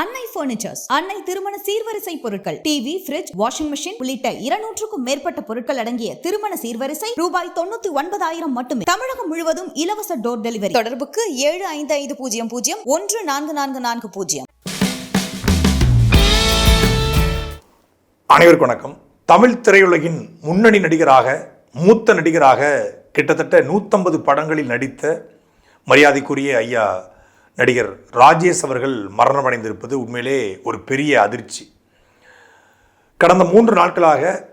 அன்னை பர்னிச்சர்ஸ் அன்னை திருமண சீர்வரிசை பொருட்கள். டிவி ஃபிரிட்ஜ் வாஷிங் மெஷின் உள்ளிட்ட இருநூற்றுக்கும் மேற்பட்ட பொருட்கள் அடங்கிய திருமண சீர்வரிசை ரூபாய் தொண்ணூத்தி ஒன்பதாயிரம் மட்டுமே. தமிழகம் முழுவதும் இலவச டோர் டெலிவரி தொடர்புக்கு ஏழு ஐந்து ஐந்து பூஜ்ஜியம் பூஜ்ஜியம் ஒன்று நான்கு நான்கு நான்கு பூஜ்ஜியம். அனைவருக்கும் வணக்கம். தமிழ் திரையுலகின் முன்னணி நடிகராக மூத்த நடிகராக கிட்டத்தட்ட நூற்றம்பது படங்களில் நடித்த மரியாதைக்குரிய ஐயா நடிகர் ராஜேஷ் அவர்கள் மரணமடைந்திருப்பது உண்மையிலே ஒரு பெரிய அதிர்ச்சி. கடந்த மூன்று நாட்களாக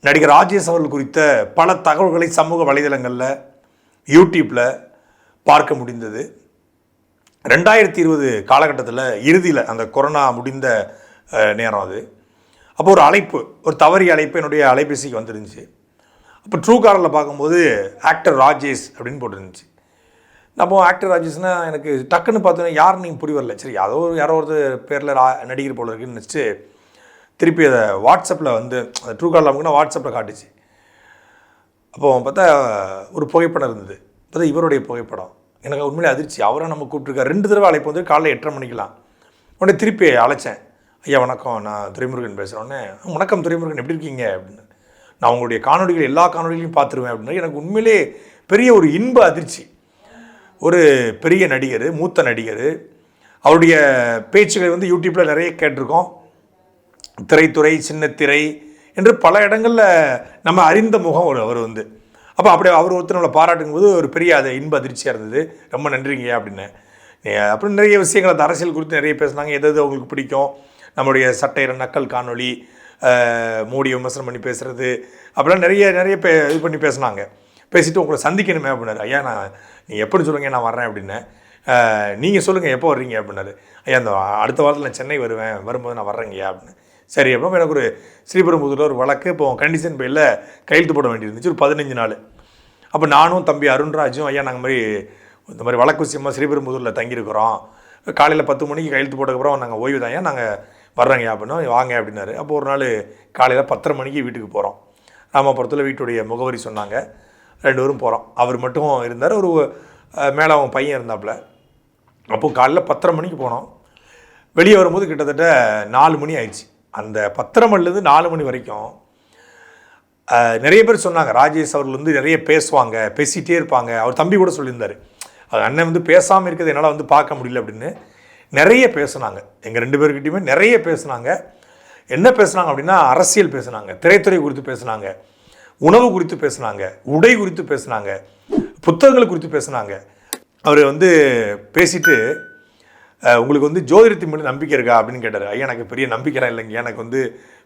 நடிகர் ராஜேஷ் அவர்கள் குறித்த பல தகவல்களை சமூக வலைதளங்களில் யூடியூப்பில் பார்க்க முடிந்தது. ரெண்டாயிரத்தி இருபது காலகட்டத்தில் இறுதியில் அந்த கொரோனா முடிந்த நேரம் அது. அப்போ ஒரு அழைப்பு ஒரு தவறிய அழைப்பு என்னுடைய அலைபேசிக்கு வந்துருந்துச்சு. அப்போ ட்ரூ காரில் பார்க்கும்போது ஆக்டர் ராஜேஷ் அப்படின்னு போட்டிருந்துச்சு. நம்ம ஆக்டர் ஆச்சுன்னா எனக்கு டக்குன்னு பார்த்தோன்னா யார் நீங்கள் புரி வரல. சரி யாரோ ஒரு யாரோ ஒரு பேரில் நடிகர் போல இருக்குன்னு நினச்சிட்டு திருப்பி அதை வாட்ஸ்அப்பில் வந்து அந்த ட்ரூ கால் நமக்குன்னா வாட்ஸ்அப்பில் காட்டுச்சு. அப்போது பார்த்தா ஒரு புகைப்படம் இருந்தது. பார்த்தா இவருடைய புகைப்படம். எனக்கு உண்மையிலே அதிர்ச்சி. அவரை நம்ம கூப்பிட்டுருக்காரு. ரெண்டு தடவை அழைப்பு வந்து காலையில் எட்டரை மணிக்கெலாம் உடனே திருப்பி அழைச்சேன். ஐயா வணக்கம். நான் துரைமுருகன் பேசுகிறோன்னே வணக்கம் துரைமுருகன். எப்படி இருக்கீங்க? அப்படின்னு. நான் உங்களுடைய காணொலிகள் எல்லா காணொளிகளையும் பார்த்துருவேன் அப்படின்னா. எனக்கு உண்மையிலே பெரிய ஒரு இன்ப அதிர்ச்சி. ஒரு பெரிய நடிகர் மூத்த நடிகர். அவருடைய பேச்சுகளை வந்து யூடியூப்பில் நிறைய கேட்டிருக்கோம். திரைத்துறை சின்னத்திரை என்று பல இடங்களில் நம்ம அறிந்த முகம் ஒரு அவர் வந்து. அப்போ அப்படி அவர் ஒருத்தர் நம்மளை பாராட்டும் போது ஒரு பெரிய அது இன்ப அதிர்ச்சியாக இருந்தது. ரொம்ப நன்றிங்க அப்படின்னு. அப்புறம் நிறைய விஷயங்கள் அந்த அரசியல் குறித்து நிறைய பேசுனாங்க. எது எது அவங்களுக்கு பிடிக்கும்? நம்முடைய சட்டையிற நக்கல் காணொளி மோடி மோடியை விமர்சனம் பண்ணி பேசுகிறது அப்படிலாம் நிறைய நிறைய பே இது பண்ணி பேசுனாங்க. பேசிவிட்டு உங்களை சந்திக்கணுமே அப்படின்னாரு. ஐயா நான் நீங்கள் எப்படி சொல்லுங்க நான் வர்றேன் அப்படின்னு. நீங்கள் சொல்லுங்கள் எப்போ வர்றீங்க? அப்படின்னாரு. ஐயா அந்த அடுத்த வாரத்தில் நான் சென்னை வருவேன் வரும்போது நான் வர்றேங்கய்யா அப்படின்னு. சரி அப்புறம் எனக்கு ஒரு ஸ்ரீபெரும்புதூரில் ஒரு வழக்கு இப்போ கண்டிஷன் பேயில் கையெழுத்து போட வேண்டியிருந்துச்சு ஒரு பதினஞ்சு நாள். அப்போ நானும் தம்பி அருண்ராஜும் ஐயா நாங்கள் மாதிரி இந்த மாதிரி வழக்கு விஷயமாக ஸ்ரீபெரும்புதூரில் தங்கியிருக்கிறோம். காலையில் பத்து மணிக்கு கையெழுத்து போட்டதுக்கப்புறம் நாங்கள் ஓய்வு தான் நாங்கள் வர்றோங்க அப்படின்னா. வாங்க அப்படின்னாரு. அப்போ ஒரு நாள் காலையில் பத்தரை மணிக்கு வீட்டுக்கு போகிறோம் ராமபுரத்தில் வீட்டுடைய முகவரி சொன்னாங்க. ரெண்டு பேரும் போகிறோம் அவர் மட்டும் இருந்தார். ஒரு மேலே அவன் பையன் இருந்தாப்புல. அப்போது காலையில் பத்தரை மணிக்கு போனோம். வெளியே வரும்போது கிட்டத்தட்ட நாலு மணி ஆயிடுச்சு. அந்த பத்தரை மணிலேருந்து நாலு மணி வரைக்கும் நிறைய பேர் சொன்னாங்க. ராஜேஷ் அவர்கள் வந்து நிறைய பேசுவாங்க பேசிகிட்டே இருப்பாங்க. அவர் தம்பி கூட சொல்லியிருந்தார். அவர் அண்ணன் வந்து பேசாமல் இருக்கிறது என்னால் வந்து பார்க்க முடியல அப்படின்னு. நிறைய பேசுனாங்க. எங்கள் ரெண்டு பேர்கிட்டையுமே நிறைய பேசுனாங்க. என்ன பேசுனாங்க அப்படின்னா அரசியல் பேசுனாங்க. திரைத்துறை குறித்து பேசுனாங்க. உணவு குறித்து பேசுனாங்க உடை குறித்து பேசுனாங்க புத்தகங்கள் குறித்து பேசுனாங்க. அவர் வந்து பேசிட்டு உங்களுக்கு வந்து ஜோதிடத்தின் மேலே நம்பிக்கை இருக்கா? அப்படின்னு கேட்டார். ஐயா எனக்கு பெரிய நம்பிக்கைலாம் இல்லைங்க. எனக்கு வந்து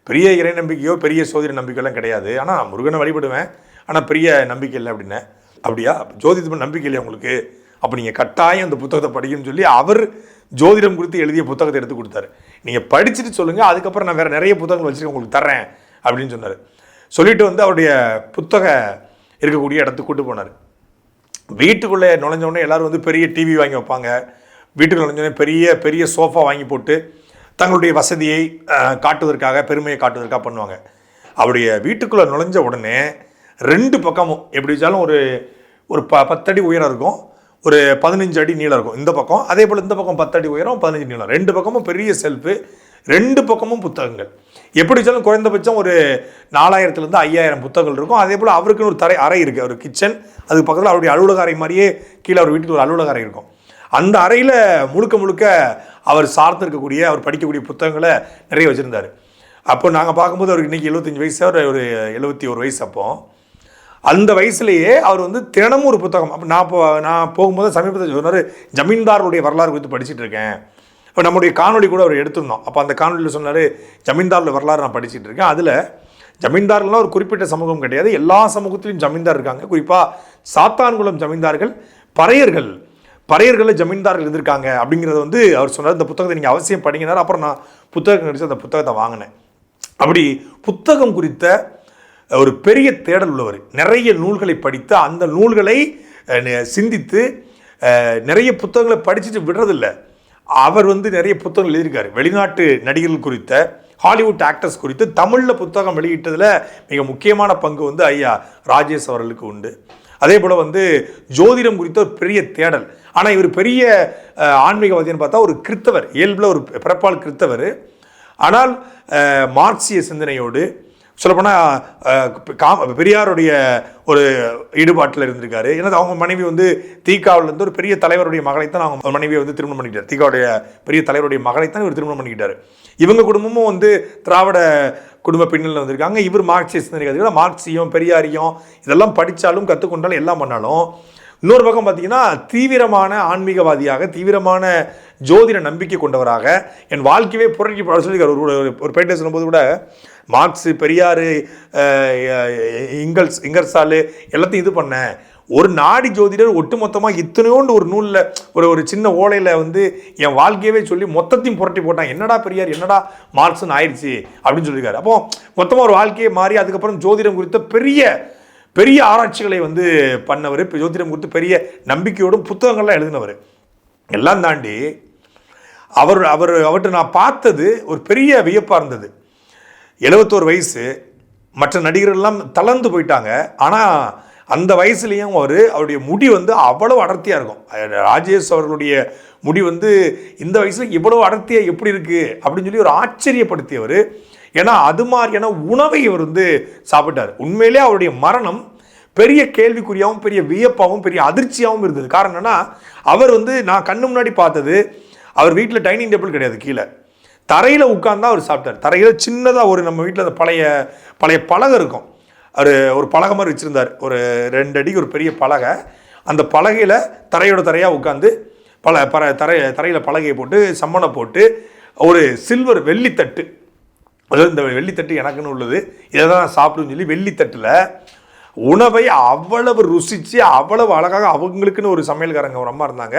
பெரிய இறை நம்பிக்கையோ பெரிய சோதிட நம்பிக்கையெல்லாம் கிடையாது. ஆனால் முருகனை வழிபடுவேன். ஆனால் பெரிய நம்பிக்கை இல்லை அப்படின்னேன் அப்படியா? ஜோதிடத்து நம்பிக்கை இல்லையா உங்களுக்கு? அப்போ நீங்கள் கட்டாயம் அந்த புத்தகத்தை படிக்கணும்னு சொல்லி அவர் ஜோதிடம் குறித்து எழுதிய புத்தகத்தை எடுத்து கொடுத்தாரு. நீங்கள் படிச்சுட்டு சொல்லுங்கள் அதுக்கப்புறம் நான் வேறு நிறைய புத்தகங்கள் வச்சுருக்கேன் உங்களுக்கு தரேன் அப்படின்னு சொன்னார். சொல்லிட்டு வந்து அவருடைய புத்தக இருக்கக்கூடிய இடத்துக்கு கூட்டு போனார். வீட்டுக்குள்ளே நுழைஞ்ச உடனே எல்லாரும் வந்து பெரிய டிவி வாங்கி வைப்பாங்க. வீட்டுக்குள்ள நுழைஞ்சோடனே பெரிய பெரிய சோஃபா வாங்கி போட்டு தங்களுடைய வசதியை காட்டுவதற்காக பெருமையை காட்டுவதற்காக பண்ணுவாங்க. அவருடைய வீட்டுக்குள்ளே நுழைஞ்ச உடனே ரெண்டு பக்கமும் எப்படி வச்சாலும் ஒரு ஒரு ப பத்தடி உயரம் இருக்கும். ஒரு பதினஞ்சு அடி நீளம் இருக்கும் இந்த பக்கம். அதே போல் இந்த பக்கம் பத்தடி உயரம் பதினஞ்சு நீளம். ரெண்டு பக்கமும் பெரிய செல்ஃபு ரெண்டு பக்கமும் புத்தகங்கள். எப்படி வச்சாலும் குறைந்தபட்சம் ஒரு நாலாயிரத்துலேருந்து ஐயாயிரம் புத்தகங்கள் இருக்கும். அதே போல் அவருக்குன்னு ஒரு தரை அறை இருக்குது ஒரு கிச்சன் அதுக்கு பக்கத்தில் அவருடைய அலுவலக அறை மாதிரியே கீழே அவர் வீட்டுக்கு ஒரு அலுவலக அறை இருக்கும். அந்த அறையில் முழுக்க முழுக்க அவர் சார்ந்திருக்கக்கூடிய அவர் படிக்கக்கூடிய புத்தகங்களை நிறைய வச்சுருந்தார். அப்போ நாங்கள் பார்க்கும்போது அவருக்கு இன்றைக்கி எழுபத்தஞ்சி வயசு அவர் ஒரு எழுபத்தி ஒரு வயசு அப்போ. அந்த வயசுலேயே அவர் வந்து தினமும் ஒரு புத்தகம் அப்போ நான் போ நான் போகும்போது சமீபத்தில் சொன்னார் ஜமீன்தாருடைய வரலாறு குறித்து படிச்சுட்டு இருக்கேன். இப்போ நம்முடைய காணொலி கூட அவர் எடுத்திருந்தோம். அப்போ அந்த காணொலியில் சொன்னார் ஜமீன்தாரில் வரலாறு நான் படிச்சுட்டு இருக்கேன். அதில் ஜமீன்தார்கள்லாம் ஒரு குறிப்பிட்ட சமூகம் கிடையாது. எல்லா சமூகத்திலையும் ஜமீன்தார் இருக்காங்க. குறிப்பாக சாத்தான்குளம் ஜமீன்தார்கள் பறையர்கள் பறையர்களில் ஜமீன்தார்கள் இருந்திருக்காங்க அப்படிங்கிறத வந்து அவர் சொன்னார். இந்த புத்தகத்தை நீங்கள் அவசியம் படிங்கினார் அப்புறம் நான் புத்தகம் கிடைச்சி அந்த புத்தகத்தை வாங்கினேன். அப்படி புத்தகம் குறித்த ஒரு பெரிய தேடல் உள்ளவர் நிறைய நூல்களை படித்து அந்த நூல்களை சிந்தித்து நிறைய புத்தகங்களை படிச்சுட்டு விடுறதில்ல. அவர் வந்து நிறைய புத்தகங்கள் எழுதியிருக்காரு. வெளிநாட்டு நடிகர்கள் குறித்த ஹாலிவுட் ஆக்டர்ஸ் குறித்து தமிழில் புத்தகம் வெளியிட்டதில் மிக முக்கியமான பங்கு வந்து ஐயா ராஜேஷ் அவர்களுக்கு உண்டு. அதே போல் வந்து ஜோதிடம் குறித்த ஒரு பெரிய தேடல். ஆனால் இவர் பெரிய ஆன்மீகவாதின்னு பார்த்தா ஒரு கிறித்தவர் இயல்பில் ஒரு பிறப்பால் கிறித்தவர். ஆனால் மார்க்சிய சிந்தனையோடு சொல்லப்போனால் பெரியாருடைய ஒரு ஈடுபாட்டில் இருந்திருக்காரு. ஏன்னா அவங்க மனைவி வந்து தீகாவில் ஒரு பெரிய தலைவருடைய மகளைத்தான் அவங்க மனைவியை வந்து திருமணம் பண்ணிக்கிட்டார் தீகாவுடைய பெரிய தலைவருடைய மகளைத்தான் இவர் திருமணம் பண்ணிக்கிட்டார். இவங்க குடும்பமும் வந்து திராவிட குடும்ப பின்னணியில் வந்திருக்காங்க. இவர் மார்க்சிஸ்ட் மார்க்சியம் பெரியாரியம் இதெல்லாம் படித்தாலும் கற்றுக்கொண்டாலும் எல்லாம் பண்ணாலும் இன்னொரு பக்கம் பார்த்தீங்கன்னா தீவிரமான ஆன்மீகவாதியாக தீவிரமான ஜோதிட நம்பிக்கை கொண்டவராக என் வாழ்க்கையவே புரட்சி சொல்லியிருக்கார். ஒரு ஒரு- பேட்டை சொல்லும்போது கூட மார்க்ஸு பெரியார் இங்கல்ஸ் இங்கர்சாலு எல்லாத்தையும் இது பண்ணேன். ஒரு நாடி ஜோதிடர் ஒட்டுமொத்தமாக இத்தனையோண்டு ஒரு நூலில் ஒரு ஒரு சின்ன ஓலையில் வந்து என் வாழ்க்கையவே சொல்லி மொத்தத்தையும் புரட்டி போட்டான். என்னடா பெரியார் என்னடா மார்க்ஸ்னு ஆயிடுச்சு அப்படின்னு சொல்லியிருக்காரு. அப்போ மொத்தமாக ஒரு வாழ்க்கையை மாறி அதுக்கப்புறம் ஜோதிடம் குறித்த பெரிய பெரிய ஆராய்ச்சிகளை வந்து பண்ணவர் இப்போ ஜோதிடம் குறித்து பெரிய நம்பிக்கையோடும் புத்தகங்கள்லாம் எழுதினவர். எல்லாம் தாண்டி அவர் அவர் அவர்கிட்ட நான் பார்த்தது ஒரு பெரிய வியப்பாக இருந்தது. எழுபத்தோரு வயசு மற்ற நடிகர்கள்லாம் தளர்ந்து போயிட்டாங்க. ஆனால் அந்த வயசுலேயும் அவர் அவருடைய முடி வந்து அவ்வளோ அடர்த்தியாக இருக்கும். ராஜேஷ் அவர்களுடைய முடி வந்து இந்த வயசில் இவ்வளவு அடர்த்தியாக எப்படி இருக்குது அப்படின்னு சொல்லி ஒரு ஆச்சரியப்படுத்தியவர். ஏன்னா அது மாதிரியான உணவை இவர் வந்து சாப்பிட்டார். உண்மையிலே அவருடைய மரணம் பெரிய கேள்விக்குறியாகவும் பெரிய வியப்பாகவும் பெரிய அதிர்ச்சியாகவும் இருந்தது. காரணம் என்னன்னா அவர் வந்து நான் கண்ணு முன்னாடி பார்த்தது அவர் வீட்டில் டைனிங் டேபிள் கிடையாது கீழே. தரையில் உட்கார்ந்தா அவர் சாப்பிட்டார். தரையில் சின்னதாக ஒரு நம்ம வீட்டில் அந்த பழைய பழைய பலகை இருக்கும். அவர் ஒரு பலகை மாதிரி வச்சுருந்தார். ஒரு ரெண்டு அடிக்கு ஒரு பெரிய பலகை. அந்த பலகையில் தரையோட தரையாக உட்காந்து பல பற தரை தரையில் பலகையை போட்டு சம்மணம் போட்டு ஒரு சில்வர் வெள்ளித்தட்டு அதாவது இந்த வெள்ளித்தட்டு எனக்குன்னு உள்ளது. இதை தான் நான் சாப்பிடுன்னு சொல்லி வெள்ளித்தட்டில் உணவை அவ்வளவு ருசித்து அவ்வளவு அழகாக அவங்களுக்குன்னு ஒரு சமையல்காரங்க ஒரு அம்மா இருந்தாங்க.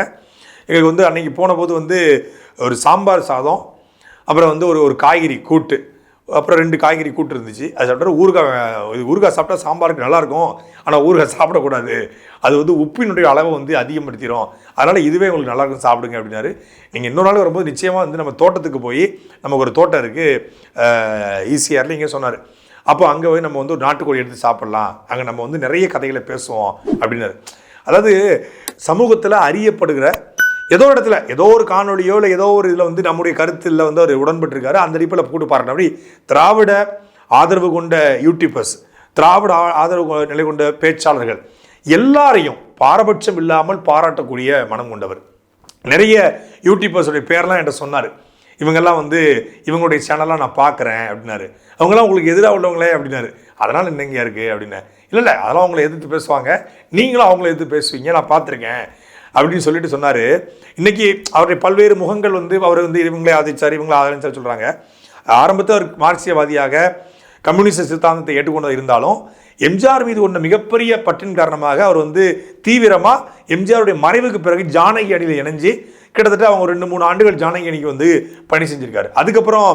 எங்களுக்கு வந்து அன்னைக்கு போன போது வந்து ஒரு சாம்பார் சாதம் அப்புறம் வந்து ஒரு ஒரு காய்கறி கூட்டு. அப்புறம் ரெண்டு காய்கறி கூட்டு இருந்துச்சு அது சாப்பிட்டா ஊறுகாய் ஊறுகாய் சாப்பிட்டா சாம்பாருக்கு நல்லாயிருக்கும். ஆனால் ஊறுகாய் சாப்பிடக்கூடாது. அது வந்து உப்பினுடைய அளவை வந்து அதிகப்படுத்திடும் அதனால் இதுவே உங்களுக்கு நல்லா இருக்கும் சாப்பிடுங்க அப்படின்னாரு. நீங்கள் இன்னொரு நாள் வரும்போது நிச்சயமாக வந்து நம்ம தோட்டத்துக்கு போய் நமக்கு ஒரு தோட்டம் இருக்குது ஈஸியாரில் இங்கே சொன்னார். அப்போ அங்கே போய் நம்ம வந்து ஒரு நாட்டுக்கோழி எடுத்து சாப்பிட்லாம். அங்கே நம்ம வந்து நிறைய கதைகளை பேசுவோம் அப்படின்னாரு. அதாவது சமூகத்தில் அறியப்படுகிற ஏதோ இடத்துல ஏதோ ஒரு காணொலியோ இல்லை ஏதோ ஒரு இதில் வந்து நம்முடைய கருத்தில் வந்து அவர் உடன்பட்டிருக்காரு. அந்த அடிப்பில் போட்டு பாருங்க. அப்படி திராவிட ஆதரவு கொண்ட யூடியூபர்ஸ் திராவிட ஆ- ஆதரவு கொ- நிலை கொண்ட பேச்சாளர்கள் எல்லாரையும் பாரபட்சம் இல்லாமல் பாராட்டக்கூடிய மனம் கொண்டவர். நிறைய யூடியூபர்ஸுடைய பேர்லாம் என்கிட்ட சொன்னார். இவங்கெல்லாம் வந்து இவங்களுடைய சேனல்லாம் நான் பார்க்குறேன் அப்படின்னாரு. அவங்களாம் உங்களுக்கு எதிராக உள்ளவங்களே அப்படின்னாரு. அதனால் என்னங்க இருக்குது அப்படின்னு. இல்லை இல்லை அதெல்லாம் அவங்கள எதிர்த்து பேசுவாங்க. நீங்களும் அவங்கள எதிர்த்து பேசுவீங்க. நான் பார்த்துருக்கேன் அப்படின்னு சொல்லிட்டு சொன்னார். இன்றைக்கி அவருடைய பல்வேறு முகங்கள் வந்து அவர் வந்து இவங்களே ஆதரிச்சார் இவங்களே ஆதரிச்சார் சொல்கிறாங்க ஆரம்பத்தில் அவர் மார்க்சியவாதியாக கம்யூனிஸ்ட் சித்தாந்தத்தை ஏற்றுக்கொண்டது இருந்தாலும் எம்ஜிஆர் மீது ஒன்று மிகப்பெரிய பற்றின் காரணமாக அவர் வந்து தீவிரமாக எம்ஜிஆருடைய மறைவுக்கு பிறகு ஜானகி அணியில் இணைஞ்சு கிட்டத்தட்ட அவங்க ரெண்டு மூணு ஆண்டுகள் ஜானகி அணிக்கு வந்து பணி செஞ்சுருக்காரு. அதுக்கப்புறம்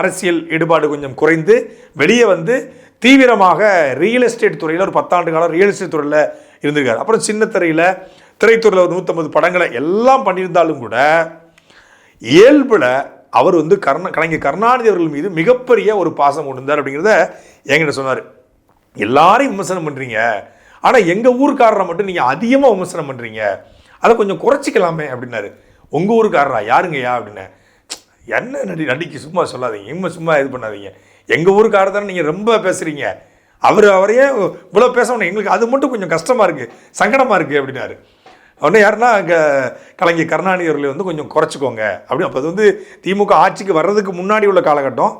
அரசியல் ஈடுபாடு கொஞ்சம் குறைந்து வெளியே வந்து தீவிரமாக ரியல் எஸ்டேட் துறையில் ஒரு பத்தாண்டு காலம் ரியல் எஸ்டேட் துறையில் இருந்திருக்காரு. அப்புறம் சின்ன திரையில் திரைத்துறையில் ஒரு நூற்றம்பது படங்களை எல்லாம் பண்ணியிருந்தாலும் கூட இயல்பில் அவர் வந்து கர்ண கலைஞர் கருணாநிதி அவர்கள் மீது மிகப்பெரிய ஒரு பாசம் கொண்டு இருந்தார் அப்படிங்கிறத என்கிட்ட சொன்னார். எல்லாரையும் விமர்சனம் பண்ணுறீங்க ஆனால் எங்கள் ஊர்க்காரரை மட்டும் நீங்கள் அதிகமாக விமர்சனம் பண்ணுறீங்க அதை கொஞ்சம் குறைச்சிக்கலாமே அப்படின்னாரு. உங்கள் ஊருக்காரரா? யாருங்கய்யா? அப்படின்னு. என்ன நடி நடிக்கு சும்மா சொல்லாதீங்க. இம்மா சும்மா இது பண்ணாதீங்க. எங்கள் ஊருக்காரர் தானே நீங்கள் ரொம்ப பேசுகிறீங்க அவர் அவரையே இவ்வளோ பேசணும் எங்களுக்கு அது மட்டும் கொஞ்சம் கஷ்டமாக இருக்குது சங்கடமாக இருக்குது அப்படின்னாரு. உடனே யாருன்னா அங்கே கலைஞர் கருணாநிதி அவர்களை வந்து கொஞ்சம் குறைச்சிக்கோங்க. அப்படி அப்போ அது வந்து திமுக ஆட்சிக்கு வர்றதுக்கு முன்னாடி உள்ள காலகட்டம்.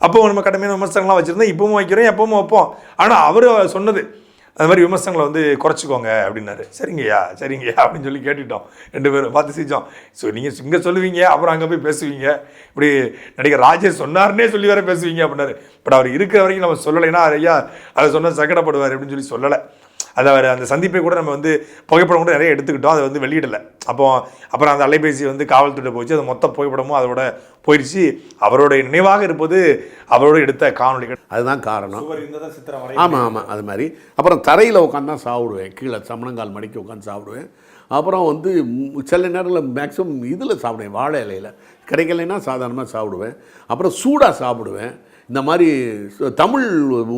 அப்போ நம்ம கடுமையான விமர்சனங்கள்லாம் வச்சுருந்தோம் இப்பவும் வைக்கிறோம் எப்பவும் வைப்போம். ஆனால் அவர் சொன்னது அது மாதிரி விமர்சனங்களை வந்து குறைச்சிக்கோங்க அப்படின்னாரு. சரிங்கய்யா சரிங்கய்யா அப்படின்னு சொல்லி கேட்டுட்டோம் ரெண்டு பேரும் பார்த்து செஞ்சோம் ஸோ நீங்கள் இங்கே சொல்லுவீங்க அப்புறம் அங்கே போய் பேசுவீங்க. இப்படி நடிகர் ராஜேஷ் சொன்னார்னே சொல்லி வேற பேசுவீங்க அப்படின்னாரு. பட் அவர் இருக்கிற வரைக்கும் நம்ம சொல்லலைன்னா ஐயா அதை சொன்னால் சங்கடப்படுவார் அப்படின்னு சொல்லி சொல்லலை. அது அவர் அந்த சந்திப்பை கூட நம்ம வந்து புகைப்படம் கூட நிறைய எடுத்துக்கிட்டோம். அதை வந்து வெளியிடலை. அப்போ அப்புறம் அந்த அலைபேசி வந்து காவல்துறை போச்சு அது மொத்த புகைப்படமும் அதோட போயிடுச்சு. அவருடைய நினைவாக இருப்பது அவரோட எடுத்த காணொலிகள் அதுதான் காரணம். ஆமாம் ஆமாம் அது மாதிரி. அப்புறம் தரையில் உட்காந்து தான் சாப்பிடுவேன் கீழே சமணங்கால் மடிக்க உட்காந்து சாப்பிடுவேன் அப்புறம் வந்து சில நேரங்களில் மேக்ஸிமம் இதில் சாப்பிடுவேன் வாழை இலையில். கிடைக்கலைன்னா சாதாரணமாக சாப்பிடுவேன் அப்புறம் சூடாக சாப்பிடுவேன். இந்த மாதிரி தமிழ்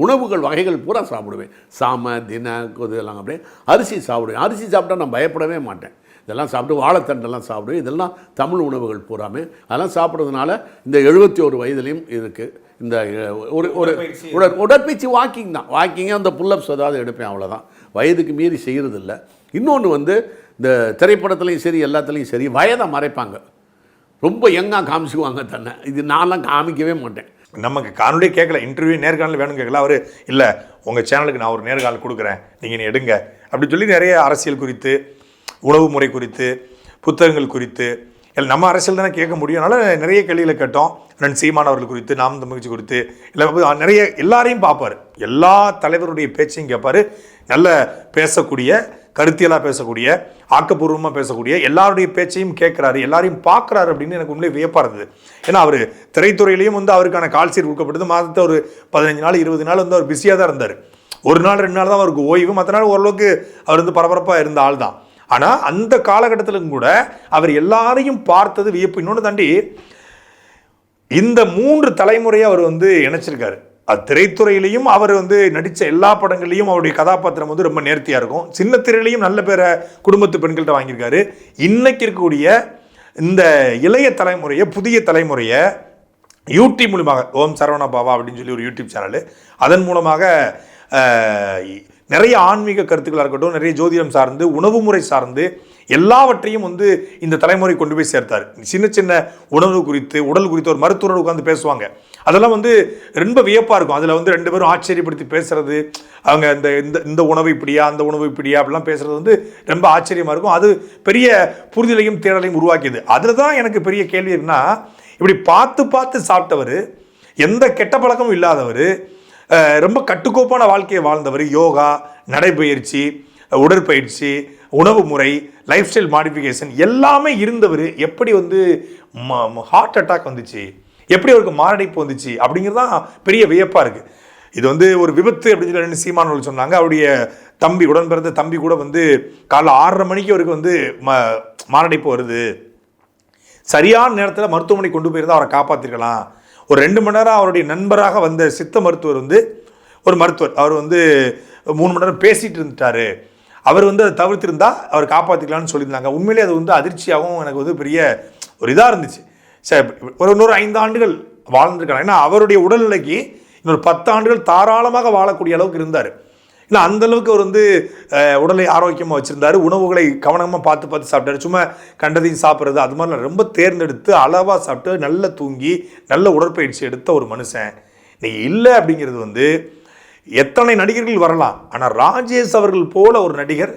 உணவுகள் வகைகள் பூரா சாப்பிடுவேன். சாம தின இதெல்லாம் அப்படியே அரிசி சாப்பிடுவேன். அரிசி சாப்பிட்டா நான் பயப்படவே மாட்டேன். இதெல்லாம் சாப்பிட்டு வாழைத்தண்டெல்லாம் சாப்பிடுவேன். இதெல்லாம் தமிழ் உணவுகள் பூராமே. அதெல்லாம் சாப்பிட்றதுனால இந்த எழுபத்தி ஒரு வயதுலேயும் இருக்குது இந்த ஒரு ஒரு உடற் உடற்பயிற்சி வாக்கிங் தான். வாக்கிங்காக அந்த புல்லப்ஸ் ஏதாவது எடுப்பேன் அவ்வளோதான் வயதுக்கு மீறி செய்கிறதில்ல இன்னொன்று வந்து இந்த திரைப்படத்துலையும் சரி எல்லாத்துலேயும் சரி வயதை மறைப்பாங்க. ரொம்ப யங்காக காமிச்சுக்குவாங்க தன்னை. இது நான்லாம் காமிக்கவே மாட்டேன். நமக்கு காணொலியே கேட்கல இன்டர்வியூ நேர்காணல் வேணும் கேட்கல அவர் இல்லை உங்கள் சேனலுக்கு நான் ஒரு நேர்காணல் கொடுக்குறேன். நீங்கள் நீ எடுங்க. அப்படி சொல்லி நிறைய அரசியல் குறித்து உணவு முறை குறித்து புத்தகங்கள் குறித்து இல்லை நம்ம அரசியல் தானே கேட்க முடியும். அதனால் நிறைய கேள்விகளை கேட்டோம். நன் சீமான் அவர்கள் குறித்து நாம் தமிழ்ச்சி குறித்து இல்லை நிறைய எல்லாரையும் பார்ப்பார். எல்லா தலைவருடைய பேச்சையும் கேட்பார். நல்ல பேசக்கூடிய கருத்தியலாக பேசக்கூடிய ஆக்கப்பூர்வமாக பேசக்கூடிய எல்லாருடைய பேச்சையும் கேட்குறாரு எல்லாரையும் பார்க்குறாரு அப்படின்னு எனக்கு உண்மையிலே வியப்பாக இருந்தது. ஏன்னா அவர் திரைத்துறையிலையும் வந்து அவருக்கான கால் சீர் கொடுக்கப்பட்டது மாதத்தை ஒரு பதினஞ்சு நாள் இருபது நாள் வந்து அவர் பிஸியாக தான் இருந்தார். ஒரு நாள் ரெண்டு நாள் தான் அவருக்கு ஓய்வு. மற்ற நாள் ஓரளவுக்கு அவர் வந்து பரபரப்பாக இருந்த ஆள் தான். ஆனால் அந்த காலகட்டத்திலும் கூட அவர் எல்லாரையும் பார்த்தது வியப்பு. இன்னொன்று தாண்டி இந்த மூன்று தலைமுறையை அவர் வந்து இணைச்சிருக்காரு. திரைத்துறையிலையும் அவர் வந்து நடித்த எல்லா படங்கள்லையும் அவருடைய கதாபாத்திரம் வந்து ரொம்ப நேர்த்தியாக இருக்கும். சின்ன திரையிலையும் நல்ல பேரை குடும்பத்து பெண்கள்கிட்ட வாங்கியிருக்காரு. இன்னைக்கு இருக்கக்கூடிய இந்த இளைய தலைமுறையை புதிய தலைமுறையை யூடியூப் மூலமாக ஓம் சரவண பாபா அப்படின்னு சொல்லி ஒரு யூடியூப் சேனல் அதன் மூலமாக நிறைய ஆன்மீக கருத்துக்களாக இருக்கட்டும் நிறைய ஜோதிடம் சார்ந்து உணவு முறை சார்ந்து எல்லாவற்றையும் வந்து இந்த தலைமுறை கொண்டு போய் சேர்த்தார். சின்ன சின்ன உணவு குறித்து உடல் குறித்து ஒரு மருத்துவர் உட்காந்து பேசுவாங்க. அதெல்லாம் வந்து ரொம்ப வியப்பாக இருக்கும். அதில் வந்து ரெண்டு பேரும் ஆச்சரியப்படுத்தி பேசுறது அவங்க இந்த இந்த இந்த உணவு இப்படியா அந்த உணவு இப்படியா அப்படிலாம் பேசுறது வந்து ரொம்ப ஆச்சரியமாக இருக்கும். அது பெரிய புரிதலையும் தேடலையும் உருவாக்கியது. அதில் தான் எனக்கு பெரிய கேள்வி என்ன இப்படி பார்த்து பார்த்து சாப்பிட்டவர் எந்த கெட்ட பழக்கமும் இல்லாதவர் ரொம்ப கட்டுக்கோப்பான வாழ்க்கையை வாழ்ந்தவர் யோகா நடைப்பயிற்சி உடற்பயிற்சி உணவு முறை லைஃப் ஸ்டைல் மாடிஃபிகேஷன் எல்லாமே இருந்தவர் எப்படி வந்து ஹார்ட் அட்டாக் வந்துச்சு எப்படி அவருக்கு மாரடைப்பு வந்துச்சு அப்படிங்கிறது தான் பெரிய வியப்பாக இருக்குது இது வந்து ஒரு விபத்து அப்படின்னு சொல்லி ரெண்டு சீமானவர்கள் சொன்னாங்க. அவருடைய தம்பி உடன் பிறந்த தம்பி கூட வந்து காலைல ஆறரை மணிக்கு அவருக்கு வந்து ம மாரடைப்பு வருது. சரியான நேரத்தில் மருத்துவமனை கொண்டு போயிருந்தால் அவரை காப்பாற்றிருக்கலாம் ஒரு ரெண்டு மணி நேரம் அவருடைய நண்பராக வந்த சித்த மருத்துவர் வந்து ஒரு மருத்துவர் அவர் வந்து மூணு மணி நேரம் பேசிகிட்டு இருந்துட்டாரு. அவர் வந்து அதை தவிர்த்திருந்தா அவர் காப்பாற்றிக்கலாம்னு சொல்லியிருந்தாங்க. உண்மையிலே அது வந்து அதிர்ச்சியாகவும் எனக்கு வந்து பெரிய ஒரு இதாக இருந்துச்சு. சரி ஒரு இன்னொரு ஐந்து ஆண்டுகள் வாழ்ந்திருக்காங்க ஏன்னா அவருடைய உடல்நிலைக்கு இன்னொரு பத்து ஆண்டுகள் தாராளமாக வாழக்கூடிய அளவுக்கு இருந்தார். இல்லை அந்தளவுக்கு அவர் வந்து உடலை ஆரோக்கியமாக வச்சுருந்தாரு. உணவுகளை கவனமாக பார்த்து பார்த்து சாப்பிட்டாரு. சும்மா கண்டதையும் சாப்பிட்றது அது மாதிரிலாம் ரொம்ப தேர்ந்தெடுத்து அளவாக சாப்பிட்டு நல்ல தூங்கி நல்ல உடற்பயிற்சி எடுத்த ஒரு மனுஷன். இன்னைக்கு இல்லை அப்படிங்கிறது வந்து எத்தனை நடிகர்கள் வரலாம். ஆனால் ராஜேஷ் அவர்கள் போல ஒரு நடிகர்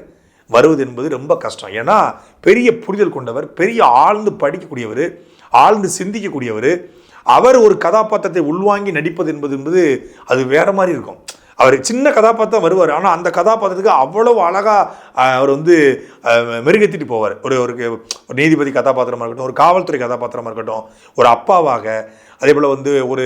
வருவது என்பது ரொம்ப கஷ்டம். ஏன்னா பெரிய புரிதல் கொண்டவர் பெரிய ஆழ்ந்து படிக்கக்கூடியவர் ஆழ்ந்து சிந்திக்கக்கூடியவர். அவர் ஒரு கதாபாத்திரத்தை உள்வாங்கி நடிப்பது என்பது என்பது அது வேறு மாதிரி இருக்கும். அவர் சின்ன கதாபாத்திரம் வருவார். ஆனால் அந்த கதாபாத்திரத்துக்கு அவ்வளோ அழகாக அவர் வந்து மெருகத்திட்டு மெருகேத்திட்டு போவார். ஒரு ஒரு நீதிபதி கதாபாத்திரமாக இருக்கட்டும் ஒரு காவல்துறை கதாபாத்திரமாக இருக்கட்டும் ஒரு அப்பாவாக அதே போல் வந்து ஒரு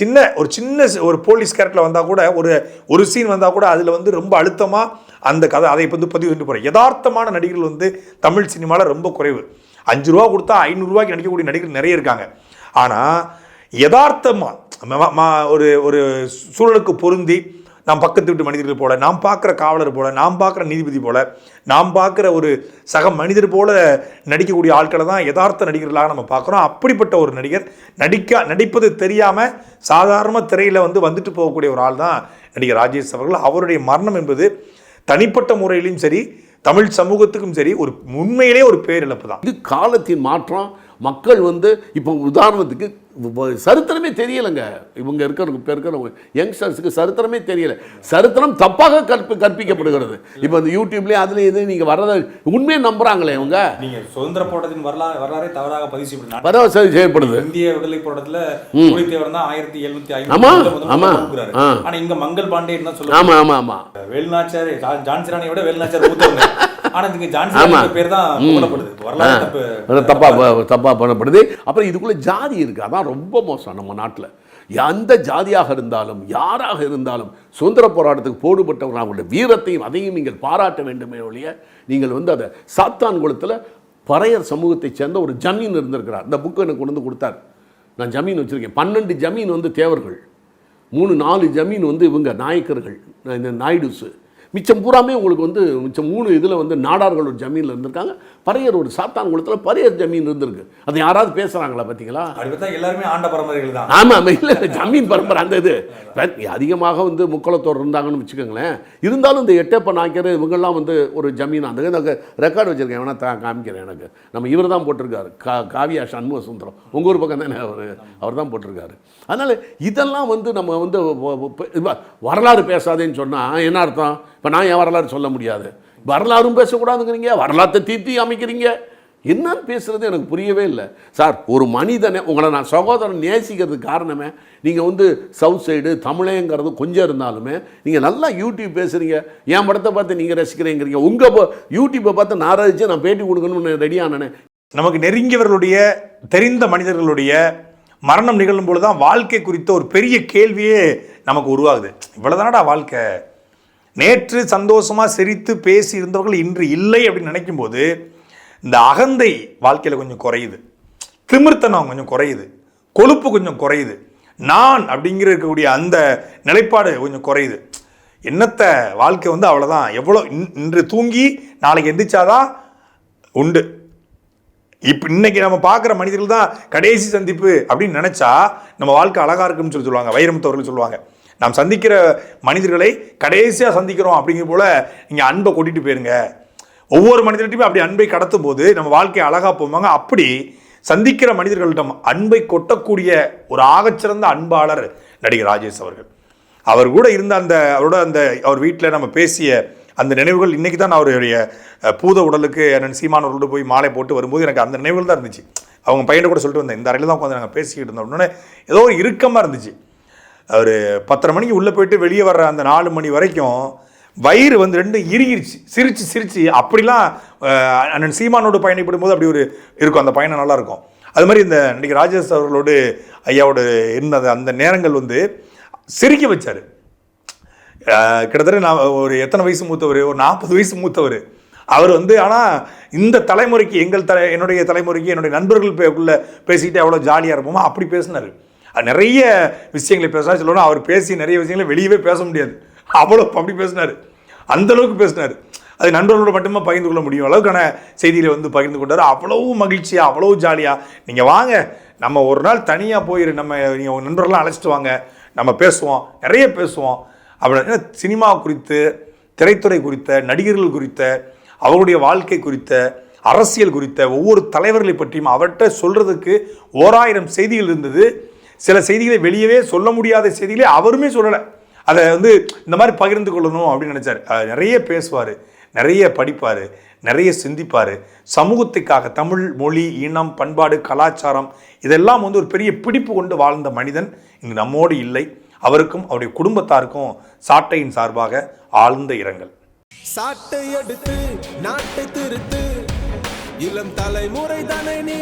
சின்ன ஒரு சின்ன ஒரு போலீஸ் கேரக்டரில் வந்தால் கூட ஒரு ஒரு சீன் வந்தால் கூட அதில் வந்து ரொம்ப அழுத்தமாக அந்த கதை அதை இப்போ வந்து பதிவு செஞ்சு போகிறேன் யதார்த்தமான நடிகர்கள் வந்து தமிழ் சினிமாவில் ரொம்ப குறைவு. அஞ்சு ரூபா கொடுத்தா ஐநூறுரூவாய்க்கு நடிக்கக்கூடிய நடிகர்கள் நிறைய இருக்காங்க. ஆனால் யதார்த்தமாக ஒரு ஒரு சூழலுக்கு பொருந்தி நாம் பக்கத்து வீட்டு மனிதர்கள் போல நாம் பார்க்குற காவலர் போல நாம் பார்க்குற நீதிபதி போல நாம் பார்க்குற ஒரு சக மனிதர் போல நடிக்கக்கூடிய ஆட்களை தான் யதார்த்த நடிகர்களாக நம்ம பார்க்குறோம். அப்படிப்பட்ட ஒரு நடிகர் நடிக்க நடிப்பது தெரியாமல் சாதாரண திரையில் வந்து வந்துட்டு போகக்கூடிய ஒரு ஆள் தான் நடிகர் ராஜேஷ் அவர்கள். அவருடைய மரணம் என்பது தனிப்பட்ட முறையிலும் சரி தமிழ் சமூகத்துக்கும் சரி ஒரு உண்மையிலே ஒரு பேரிழப்பு தான். இது காலத்தின் மாற்றம். மக்கள் வந்து இப்போ உதாரணத்துக்கு சரித்திரமே தெரியலைங்க. இவங்க இருக்கிற இப்போ இருக்கிறவங்க யங்ஸ்டர்ஸுக்கு சரித்திரமே தெரியல. சரித்திரம் தப்பாக கற்பி கற்பிக்கப்படுகிறது. இப்போ இந்த யூடியூப்லேயே அதுலேயும் இது நீங்கள் வர்றதை உண்மையை நம்புறாங்களே இவங்க? நீங்க சுதந்திர போராட்டத்தின் வரலாறு வரலாறே தவறாக பதிவு செய்யப்படுது. வரவு சரி செய்யப்படுது. இந்திய விடுதலை போராட்டத்துல புலித்தேவர் தான் ஆயிரத்தி எழுநூத்தி ஐம்பது ஆமா, ஆ. ஆனா இங்க மங்கள் பாண்டேன்னு தான் சொல்லுவாங்க. ஆமாம் ஆமாம் ஆமாம் வேலுநாச்சியார் ஜா- ஜான்சி ராணியை விட வேலுநாச்சியார் மூத்தவங்க. தப்பு அது தப்பா ப- தப்பா பண்ணப்படுது. அப்புறம் இதுக்குள்ள ஜாதி இருக்கு. அதான் ரொம்ப மோசம் நம்ம நாட்டில். எந்த ஜாதியாக இருந்தாலும் யாராக இருந்தாலும் சுதந்திர போராட்டத்துக்கு போடுபட்டவங்க அவங்களுடைய வீரத்தையும் அதையும் நீங்கள் பாராட்ட வேண்டுமே ஒழிய நீங்கள் வந்து அதை சாத்தான் குளத்தில் பறையர் சமூகத்தைச் சேர்ந்த ஒரு ஜமீன் இருந்திருக்கிறார். இந்த புக்கு எனக்கு கொண்டு வந்து கொடுத்தார். நான் ஜமீன் வச்சிருக்கேன். பன்னெண்டு ஜமீன் வந்து தேவர்கள் மூணு நாலு ஜமீன் வந்து இவங்க நாயக்கர்கள் இந்த நாயுடுஸு மிச்சம் பூராமே உங்களுக்கு வந்து மிச்சம் மூணு இதில் வந்து நாடார்கள் ஒரு ஜமீனில் இருந்திருக்காங்க. பறையர் ஒரு சாத்தான்குளத்தில் பறையர் ஜமீன் இருந்திருக்கு. அது யாராவது பேசுகிறாங்களா பார்த்தீங்களா எல்லாருமே ஆண்ட பரம்பரைகள் தான். ஆமாம் இல்லை ஜமீன் பரம்பரை அந்த இது. அதிகமாக வந்து முக்குளத்தோர் இருந்தாங்கன்னு வச்சுக்கோங்களேன். இருந்தாலும் இந்த எட்டப்ப நாய்க்கர் இவங்கெல்லாம் வந்து ஒரு ஜமீன். அந்த இந்த ரெக்கார்டு வச்சுருக்கேன். வேணா தான் காமிக்கிறேன் எனக்கு. நம்ம இவர் தான் போட்டிருக்காரு. கா காவியா சண்முக சுந்தரம் உங்கள் ஊர் பக்கம் தானே அவர்? அவர் தான் போட்டிருக்காரு. அதனால் இதெல்லாம் வந்து நம்ம வந்து வரலாறு பேசாதேன்னு சொன்னால் என்ன அர்த்தம்? இப்போ நான் என் வரலாறு சொல்ல முடியாது. வரலாறும் பேசக்கூடாதுங்கிறீங்க வரலாற்றை தீர்த்தி அமைக்கிறீங்க. என்னன்னு பேசுறது எனக்கு புரியவே இல்லை. சார் ஒரு மனிதனை உங்களை நான் சகோதரன் நேசிக்கிறதுக்கு காரணமே நீங்கள் வந்து சவுத் சைடு தமிழேங்கிறது கொஞ்சம் இருந்தாலுமே நீங்கள் நல்லா யூடியூப் பேசுகிறீங்க என் படத்தை பார்த்து நீங்கள் ரசிக்கிறீங்கிறீங்க. உங்கள் யூடியூப்பை பார்த்து நான் ரசித்து நான் பேட்டி கொடுக்கணும்னு ரெடியானே நமக்கு நெருங்கியவர்களுடைய தெரிந்த மனிதர்களுடைய மரணம் நிகழும் பொழுது தான் வாழ்க்கை குறித்த ஒரு பெரிய கேள்வியே நமக்கு உருவாகுது. இவ்வளோதானடா வாழ்க்கை? நேற்று சந்தோஷமாக சிரித்து பேசி இருந்தவர்கள் இன்று இல்லை அப்படின்னு நினைக்கும்போது இந்த அகந்தை வாழ்க்கையில் கொஞ்சம் குறையுது. திமிர்த்தனம் கொஞ்சம் குறையுது. கொழுப்பு கொஞ்சம் குறையுது. நான் அப்படிங்கிற இருக்கக்கூடிய அந்த நிலைப்பாடு கொஞ்சம் குறையுது. என்னத்தை வாழ்க்கை வந்து அவ்வளோதான் எவ்வளோ இன்- இன்று தூங்கி நாளைக்கு எந்திரிச்சாதான் உண்டு. இப்போ இன்னைக்கு நம்ம பார்க்குற மனிதர்கள் தான் கடைசி சந்திப்பு அப்படின்னு நினைச்சா நம்ம வாழ்க்கை அழகாக இருக்குன்னு சொல்லி சொல்லுவாங்க. வைரமுத்தவர்கள் சொல்லுவாங்க. நாம் சந்திக்கிற மனிதர்களை கடைசியாக சந்திக்கிறோம் அப்படிங்கிற போல் நீங்கள் அன்பை கூட்டிகிட்டு போயிருங்க. ஒவ்வொரு மனிதர்கிட்டையுமே அப்படி அன்பை கடத்தும் போது நம்ம வாழ்க்கையை அழகா போவாங்க. அப்படி சந்திக்கிற மனிதர்களிடம் அன்பை கொட்டக்கூடிய ஒரு ஆகச்சிறந்த அன்பாளர் நடிகர் ராஜேஷ் அவர்கள். அவர் கூட இருந்த அந்த அவரோட அந்த அவர் வீட்டில் நம்ம பேசிய அந்த நினைவுகள் இன்றைக்கி தான் நான் அவருடைய பூத உடலுக்கு அண்ணன் சீமான் போய் மாலை போட்டு வரும்போது எனக்கு அந்த நினைவுகள் தான் இருந்துச்சு. அவங்க பையனை கூட சொல்லிட்டு வந்தேன். இந்த அறையில் தான் உட்காந்து நாங்கள் பேசிக்கிட்டு இருந்தோம். உடனே ஏதோ ஒரு இறுக்கமாக இருந்துச்சு. அவர் பத்தரை மணிக்கு உள்ளே போயிட்டு வெளியே வர்ற அந்த நாலு மணி வரைக்கும் வயிறு வந்து ரெண்டு இறுகிருச்சு. சிரிச்சு சிரிச்சு. அப்படிலாம் அண்ணன் சீமானோடு பயணிப்படும் போது அப்படி ஒரு இருக்கும். அந்த பயணம் நல்லாயிருக்கும். அது மாதிரி இந்த நடிகர் ராஜேஷ் அவர்களோடு ஐயாவோட இருந்த அந்த- அந்த நேரங்கள் வந்து சிரிக்க வச்சார். கிட்டத்தட்ட நான் ஒரு எத்தனை வயசு மூத்தவர்? ஒரு நாற்பது வயசு மூத்தவர். அவர் வந்து ஆனால் இந்த தலைமுறைக்கு எங்கள் தலை என்னுடைய தலைமுறைக்கு என்னுடைய நண்பர்கள் பேக்குள்ள பேசிக்கிட்டு எவ்வளோ ஜாலியாக இருப்போமோ அப்படி பேசினார். நிறைய விஷயங்களை பேசினா சொல்லணும் அவர் பேசி நிறைய விஷயங்களை வெளியவே பேச முடியாது. அவ்வளோ அப்படி பேசினார். அந்த அளவுக்கு பேசினார். அது நண்பர்களோட மட்டுமே பகிர்ந்து கொள்ள முடியும். அளவுக்கான செய்திகளை வந்து பகிர்ந்து கொண்டார். அவ்வளோ மகிழ்ச்சியாக அவ்வளோ ஜாலியாக நீங்கள் வாங்க. நம்ம ஒரு நாள் தனியாக போயிரு. நம்ம நீங்கள் உங்கள் நண்பர்கள்லாம் அழைச்சிட்டு வாங்க. நம்ம பேசுவோம். நிறைய பேசுவோம். அப்படி சினிமா குறித்து திரைத்துறை குறித்த நடிகர்கள் குறித்த அவருடைய வாழ்க்கை குறித்த அரசியல் குறித்த ஒவ்வொரு தலைவர்களை பற்றியும் அவர்கிட்ட சொல்கிறதுக்கு ஓராயிரம் செய்திகள் இருந்தது. சில செய்திகளை வெளியவே சொல்ல முடியாத செய்திகளை அவருமே சொல்லலை. அதை வந்து இந்த மாதிரி பகிர்ந்து கொள்ளணும் அப்படின்னு நினச்சார். நிறைய பேசுவார் நிறைய படிப்பார் நிறைய சிந்திப்பார். சமூகத்துக்காக தமிழ் மொழி இனம் பண்பாடு கலாச்சாரம் இதெல்லாம் வந்து ஒரு பெரிய பிடிப்பு கொண்டு வாழ்ந்த மனிதன் இங்கு நம்மோடு இல்லை. அவருக்கும் அவருடைய குடும்பத்தாருக்கும் சாட்டையின் சார்பாக ஆழ்ந்த இரங்கல். சாட்டை எடுத்து நாட்டை திருத்து. இளம் தலைமுறை தானே நீ